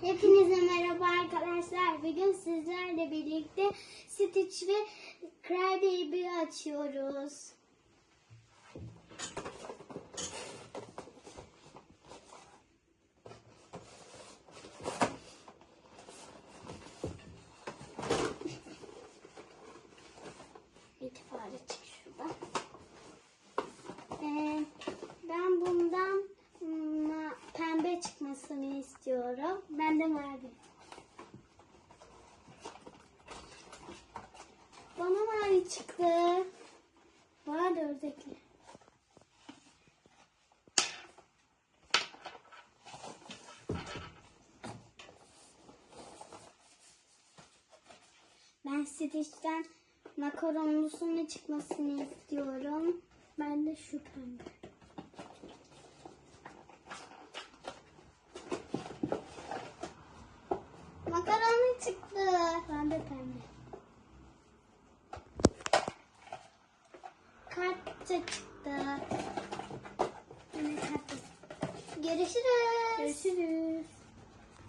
Hepinize merhaba arkadaşlar. Bugün sizlerle birlikte Stitch ve Crybaby açıyoruz. İtfaiye çık şuradan. Ee, ben bundan hmm, pembe çıkmasını istiyorum. Ben de mavi. Bana mavi çıktı. Bana da ördekli. Ben Stitch'ten makaronlusunu çıkmasını istiyorum. Ben de şu pembe. Makaronlu çıktı. Ben de pembe. Kartça çıktı. Yine kartça. Görüşürüz. Görüşürüz.